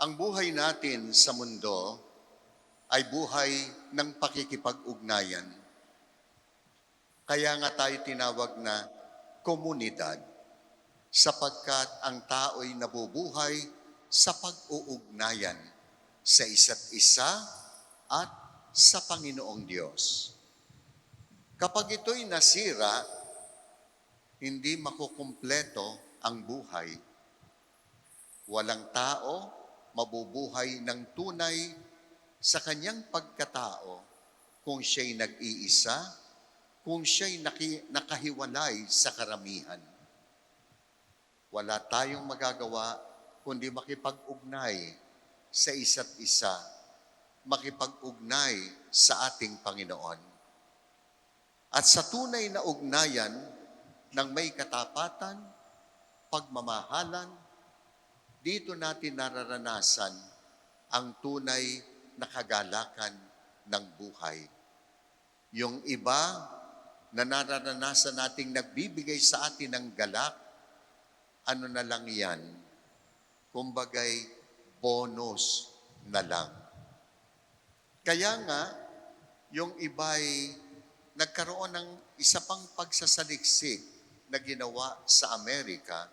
Ang buhay natin sa mundo ay buhay ng pakikipag-ugnayan. Kaya nga tayo tinawag na komunidad sapagkat ang tao'y nabubuhay sa pag-uugnayan sa isa't isa at sa Panginoong Diyos. Kapag ito'y nasira, hindi makukumpleto ang buhay. Walang tao mabubuhay ng tunay sa kanyang pagkatao kung siya'y nag-iisa, kung siya'y nakahiwalay sa karamihan. Wala tayong magagawa kundi makipag-ugnay sa isa't isa, makipag-ugnay sa ating Panginoon. At sa tunay na ugnayan ng may katapatan, pagmamahalan, dito natin nararanasan ang tunay na kagalakan ng buhay. Yung iba na nararanasan nating nagbibigay sa atin ng galak, ano na lang yan? Kumbagay, bonus na lang. Kaya nga, yung iba'y nagkaroon ng isa pang pagsasaliksik na ginawa sa Amerika,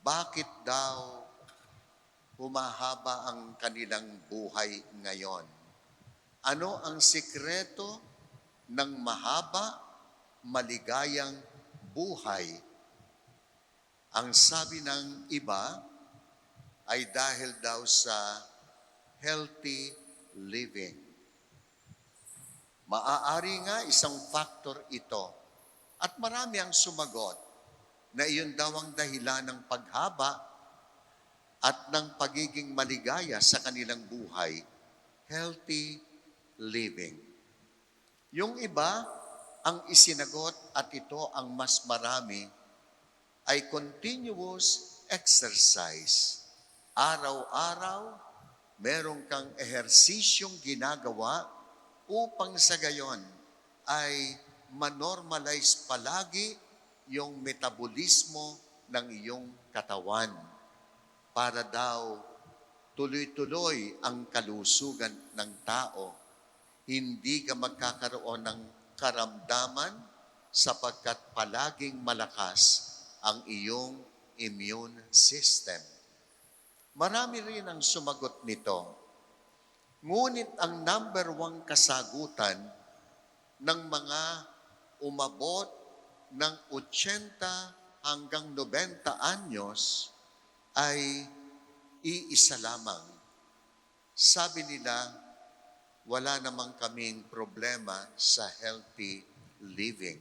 bakit daw humahaba ang kanilang buhay ngayon? Ano ang sikreto ng mahaba, maligayang buhay? Ang sabi ng iba ay dahil daw sa healthy living. Maaari nga isang factor ito. At marami ang sumagot na iyon daw ang dahilan ng paghaba at ng pagiging maligaya sa kanilang buhay, healthy living. Yung iba, ang isinagot at ito ang mas marami, ay continuous exercise. Araw-araw, meron kang ehersisyong ginagawa upang sa gayon ay manormalize palagi yung metabolismo ng iyong katawan para daw tuloy-tuloy ang kalusugan ng tao. Hindi ka magkakaroon ng karamdaman sapagkat palaging malakas ang iyong immune system. Marami rin ang sumagot nito. Ngunit ang number one kasagutan ng mga umabot ng 80 hanggang 90 anyos ay iisa lamang. Sabi nila, wala namang kaming problema sa healthy living.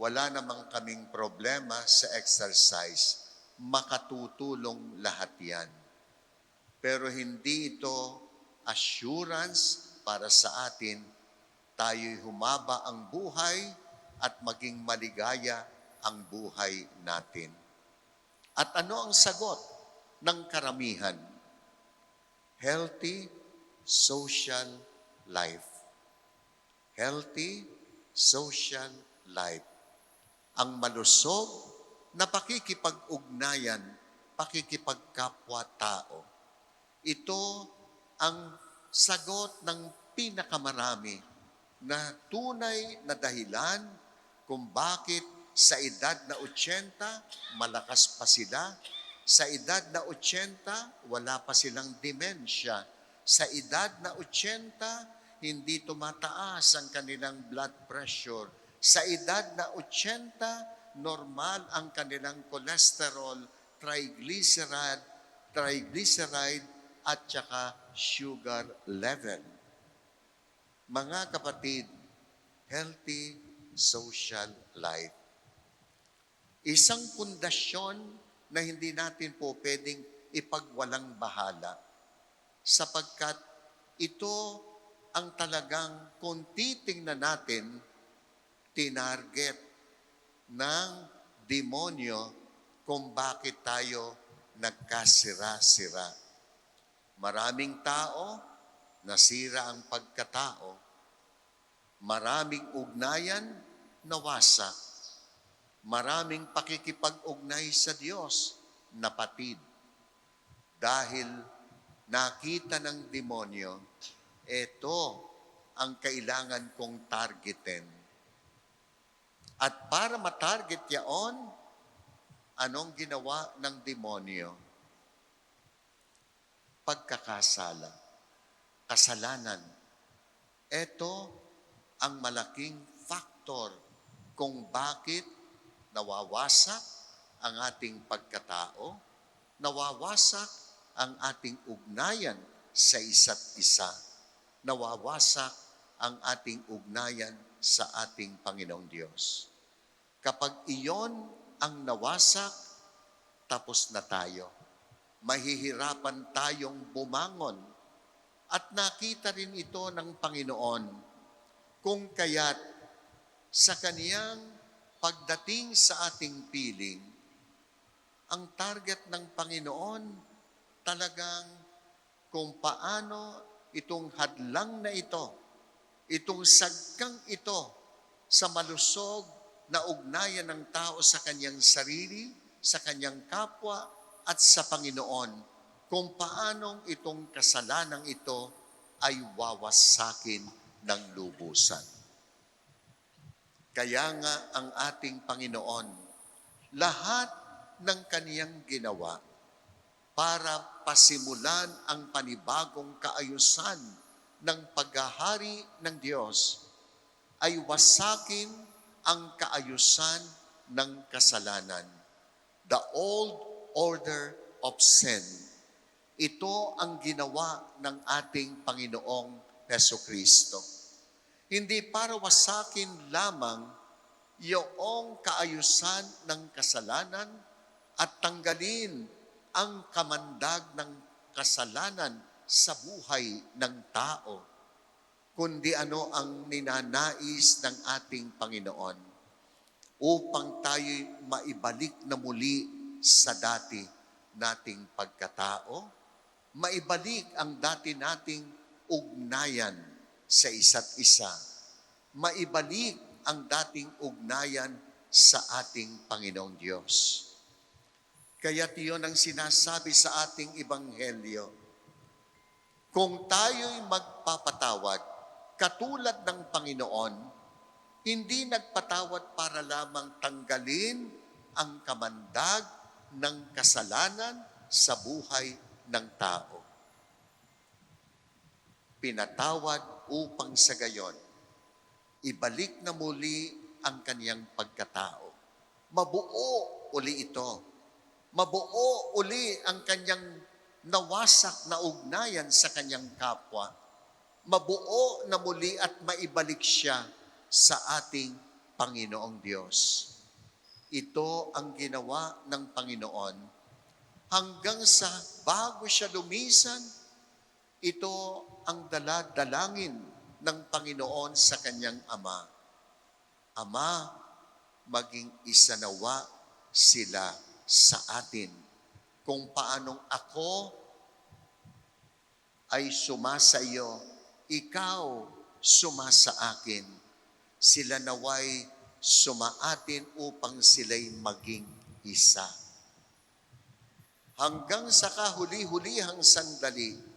Wala namang kaming problema sa exercise. Makatutulong lahat yan. Pero hindi ito assurance para sa atin tayo'y humaba ang buhay at maging maligaya ang buhay natin. At ano ang sagot ng karamihan? Healthy social life. Healthy social life. Ang malusog na pakikipag-ugnayan, pakikipagkapwa-tao. Ito ang sagot ng pinakamarami na tunay na dahilan kung bakit sa edad na 80, malakas pa sila. Sa edad na 80, wala pa silang demensya. Sa edad na 80, hindi tumataas ang kanilang blood pressure. Sa edad na 80, normal ang kanilang cholesterol, triglyceride, triglyceride at saka sugar level. Mga kapatid, healthy social life. Isang pundasyon na hindi natin po pwedeng ipagwalang bahala sapagkat ito ang talagang kung titingnan natin, tinarget ng demonyo kung bakit tayo nagkasira-sira. Maraming tao, nasira ang pagkatao. Maraming ugnayan, nawasak. Maraming pakikipag-ugnay sa Diyos, napatid. dahil nakita ng demonyo, ito ang kailangan kong targetin. At para matarget yaon, anong ginawa ng demonyo? Pagkakasala, kasalanan. Ito ang malaking faktor kung bakit nawawasak ang ating pagkatao, nawawasak ang ating ugnayan sa isa't isa, nawawasak ang ating ugnayan sa ating Panginoong Diyos. Kapag iyon ang nawasak, tapos na tayo. Mahihirapan tayong bumangon. At nakita rin ito ng Panginoon kung kaya't sa kaniyang pagdating sa ating piling, ang target ng Panginoon talagang kung paano itong hadlang na ito, itong sagkang ito sa malusog na ugnayan ng tao sa kanyang sarili, sa kanyang kapwa, at sa Panginoon, kung paanong itong kasalanang ito ay wawasakin ng lubusan. Kaya nga ang ating Panginoon, lahat ng kaniyang ginawa para pasimulan ang panibagong kaayusan ng paghahari ng Diyos ay wasakin ang kaayusan ng kasalanan. The old order of sin. Ito ang ginawa ng ating Panginoong Heso Kristo. Hindi para wasakin lamang yung kaayusan ng kasalanan at tanggalin ang kamandag ng kasalanan sa buhay ng tao, kundi ano ang ninanais ng ating Panginoon upang tayo maibalik na muli sa dati nating pagkatao, maibalik ang dati nating ugnayan sa isa't isa, maibalik ang dating ugnayan sa ating Panginoong Diyos. Kaya tiyon ang sinasabi sa ating Ebanghelyo. Kung tayo'y magpapatawad, katulad ng Panginoon, hindi nagpatawad para lamang tanggalin ang kamandag ng kasalanan sa buhay ng tao. Pinatawad upang sa gayon, ibalik na muli ang kaniyang pagkatao. Mabuo uli ito. Mabuo uli ang kanyang nawasak na ugnayan sa kanyang kapwa. Mabuo na muli at maibalik siya sa ating Panginoong Diyos. Ito ang ginawa ng Panginoon hanggang sa bago siya lumisan, ito ang daladalangin ng Panginoon sa kanyang Ama. Ama, maging isa nawa sila sa atin. Kung paanong ako ay sumasa iyo, ikaw sumasa akin. Sila naway sumaatin upang sila'y maging isa. Hanggang sa kahuli-hulihang sandali,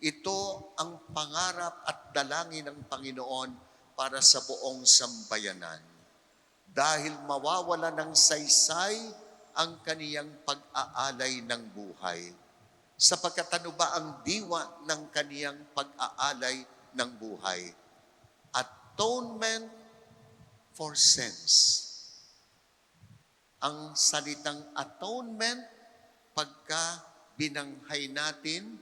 ito ang pangarap at dalangin ng Panginoon para sa buong sambayanan. Dahil mawawala ng saysay ang kaniyang pag-aalay ng buhay. Sapagkat ano ba ang diwa ng kaniyang pag-aalay ng buhay? Atonement for sins. Ang salitang atonement, pagka binanghay natin,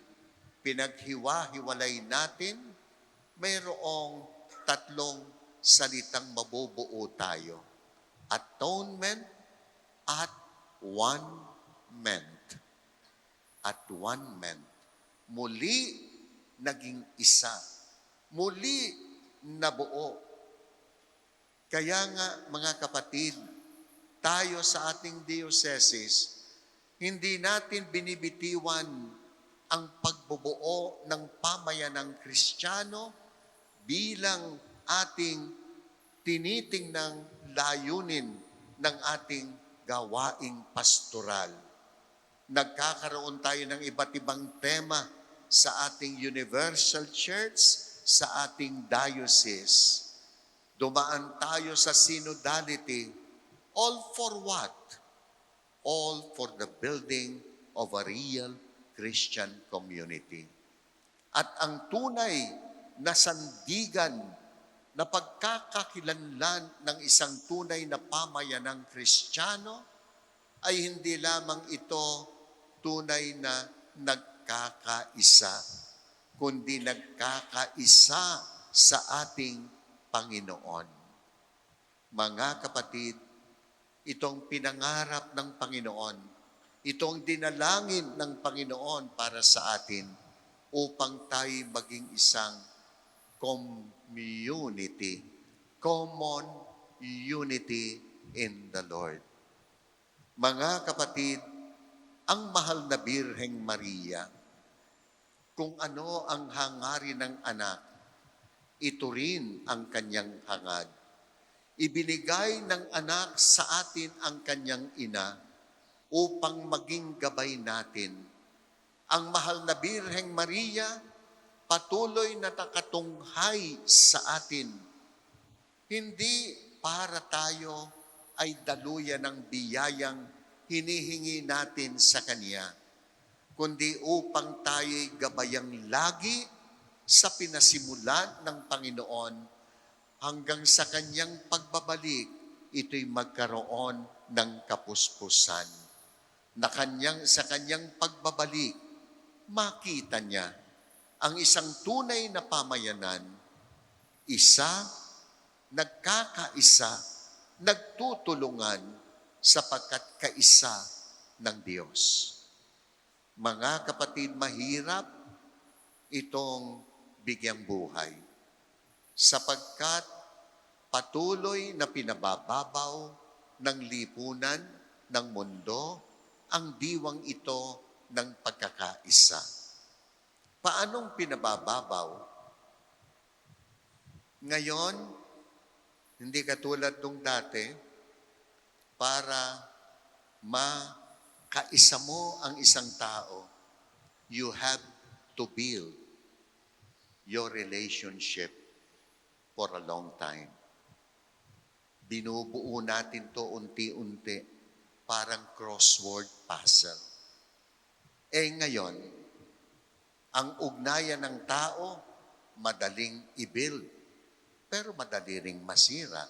pinaghiwa-hiwalay natin, mayroong tatlong salitang mabubuo tayo. Atonement at one meant. At one meant. Muli naging isa. Muli nabuo kaya nga mga kapatid, tayo sa ating diocese, hindi natin binibitiwan ang pagbubuo ng pamayanang Kristiyano bilang ating tinitingnang layunin ng ating gawaing pastoral. Nagkakaroon tayo ng iba't ibang tema sa ating Universal Church, sa ating diocese. Dumaan tayo sa synodality. All for what? All for the building of a real Christian community. At ang tunay na sandigan na pagkakakilanlan ng isang tunay na pamayanang Kristiyano ay hindi lamang ito tunay na nagkakaisa, kundi nagkakaisa sa ating Panginoon. Mga kapatid, itong pinangarap ng Panginoon, itong dinalangin ng Panginoon para sa atin upang tayo maging isang community, common unity in the Lord. Mga kapatid, ang mahal na Birheng Maria, kung ano ang hangarin ng anak, ito rin ang kanyang hangad. Ibinigay ng anak sa atin ang kanyang ina upang maging gabay natin. Ang mahal na Birheng Maria, patuloy na nakatunghay sa atin. Hindi para tayo ay daluyan ng biyayang hinihingi natin sa Kanya, kundi upang tayo'y gabayang lagi sa pinasimulan ng Panginoon hanggang sa Kanyang pagbabalik, ito'y magkaroon ng kapuspusan. Na kanyang, sa Kanyang pagbabalik, makita niya ang isang tunay na pamayanan, isa, nagkakaisa, nagtutulungan sapagkat kaisa ng Diyos. Mga kapatid, mahirap itong bigyang buhay sapagkat patuloy na pinabababaw ng lipunan ng mundo ang diwang ito ng pagkakaisa. Paanong pinabababaw? Ngayon, hindi katulad nung dati, para makaisa mo ang isang tao, you have to build your relationship for a long time. Binubuo natin to unti-unti, parang crossword puzzle. Eh ngayon, ang ugnayan ng tao, madaling i-build, pero madali ring masira.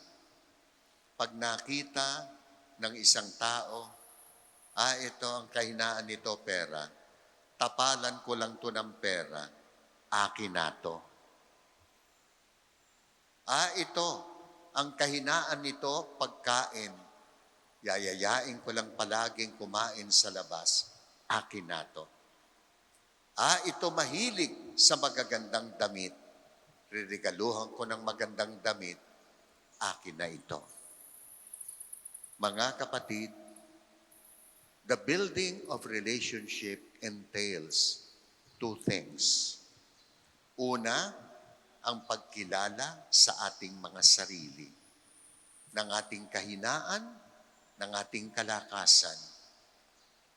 Pag nakita ng isang tao, ah, ito ang kahinaan nito, pera, tapalan ko lang to ng pera, akin na to. Ah, ito, ang kahinaan nito, pagkain. Yayayain ko lang palaging kumain sa labas, akin na to. Ah, ito mahilig sa magagandang damit. Ririgaluhan ko ng magandang damit, akin na ito. Mga kapatid, the building of relationship entails two things. Una, ang pagkilala sa ating mga sarili, ng ating kahinaan, ng ating kalakasan.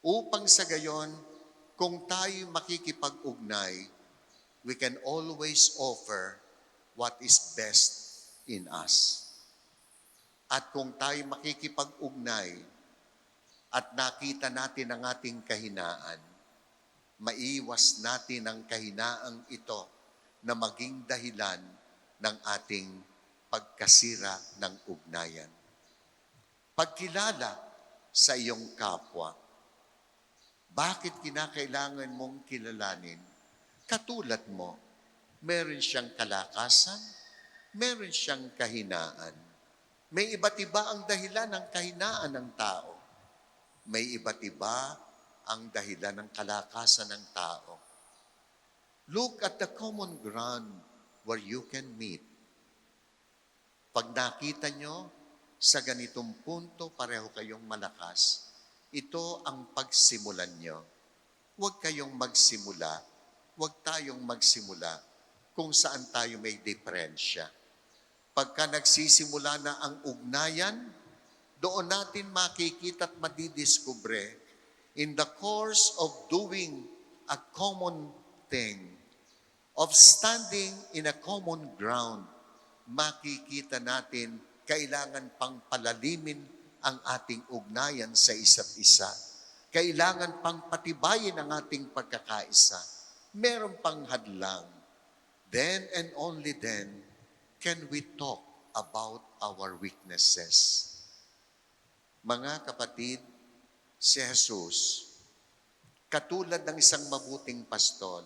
Upang sa gayon, kung tayo makikipag-ugnay, we can always offer what is best in us. At kung tayo makikipag-ugnay at nakita natin ang ating kahinaan, maiwas natin ang kahinaang ito na maging dahilan ng ating pagkasira ng ugnayan. Pagkilala sa iyong kapwa, bakit kinakailangan mong kilalanin? Katulad mo, meron siyang kalakasan, meron siyang kahinaan. May iba't iba ang dahilan ng kahinaan ng tao. May iba't iba ang dahilan ng kalakasan ng tao. Look at the common ground where you can meet. Pag nakita nyo, sa ganitong punto, pareho kayong malakas, ito ang pagsimulan nyo. Huwag kayong magsimula, huwag tayong magsimula kung saan tayo may diferensya. Pagka nagsisimula na ang ugnayan, doon natin makikita at madidiskubre in the course of doing a common thing, of standing in a common ground, makikita natin kailangan pang palalimin ang ating ugnayan sa isa't isa. Kailangan pang patibayin ang ating pagkakaisa. Meron pang hadlang. Then and only then can we talk about our weaknesses. Mga kapatid, si Jesus, katulad ng isang mabuting pastol,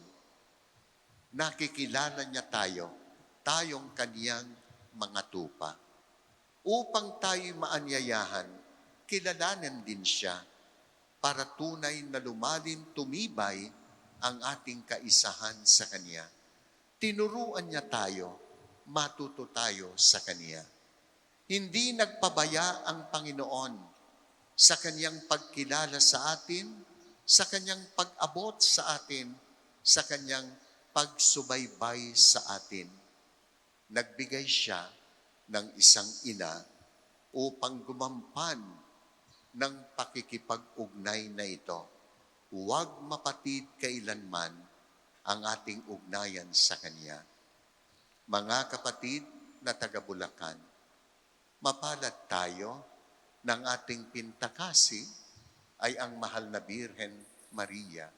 nakikilala niya tayo, tayong kaniyang mga tupa. Upang tayo maanyayahan, kilalanan din siya para tunay na lumalim, tumibay ang ating kaisahan sa Kanya. Tinuruan niya tayo, matuto tayo sa Kanya. Hindi nagpabaya ang Panginoon sa Kanyang pagkilala sa atin, sa Kanyang pag-abot sa atin, sa Kanyang pagsubaybay sa atin. Nagbigay siya ng isang ina upang gumampan ng pakikipag-ugnay na ito. Huwag mapatid kailanman ang ating ugnayan sa Kanya. Mga kapatid na taga Bulacan, mapalad tayo ng ating pintakasi ay ang mahal na Birhen Maria.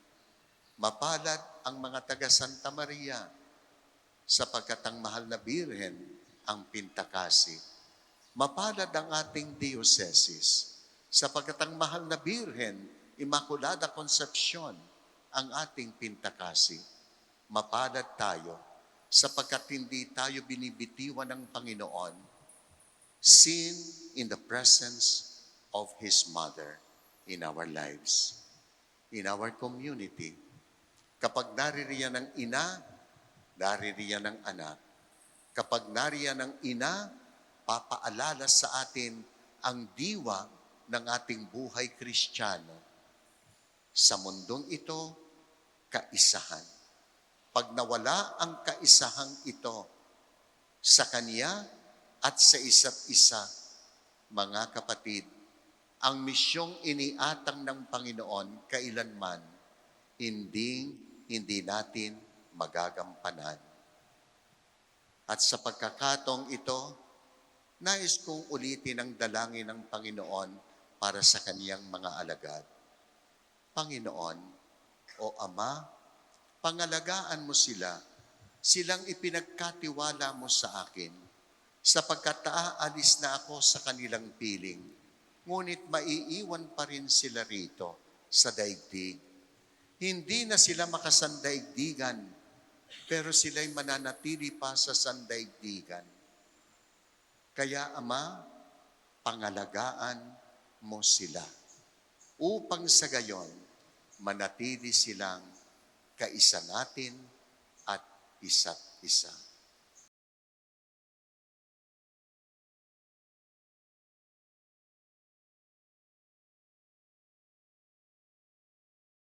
Mapalad ang mga taga Santa Maria sapagkat ang mahal na Birhen ang pintakasi. Mapalad ang ating diocese sapagkat ang mahal na Birhen, Immaculada Concepcion, ang ating pintakasi. Mapalad tayo sapagkat hindi tayo binibitiwan ng Panginoon sin in the presence of His Mother in our lives, in our community. Kapag naririyan ng ina, naririyan ng anak. Kapag nariyan ng ina, papaalala sa atin ang diwa ng ating buhay kristyano. Sa mundong ito, kaisahan. Pag nawala ang kaisahang ito sa Kanya at sa isa't isa, mga kapatid, ang misyong iniatang ng Panginoon kailanman, hindi, hindi natin magagampanan. At sa pagkakatong ito, nais kong ulitin ang dalangin ng Panginoon para sa kaniyang mga alagad. Panginoon, o Ama, pangalagaan mo sila, silang ipinagkatiwala mo sa akin, sapagkat aalis na ako sa kanilang piling, ngunit maiiwan pa rin sila rito sa daigdig. Hindi na sila makasandaigdigan, pero sila'y mananatili pa sa sandaigdigan. Kaya Ama, pangalagaan mo sila upang sa gayon manatili silang kaisa natin at isa't isa.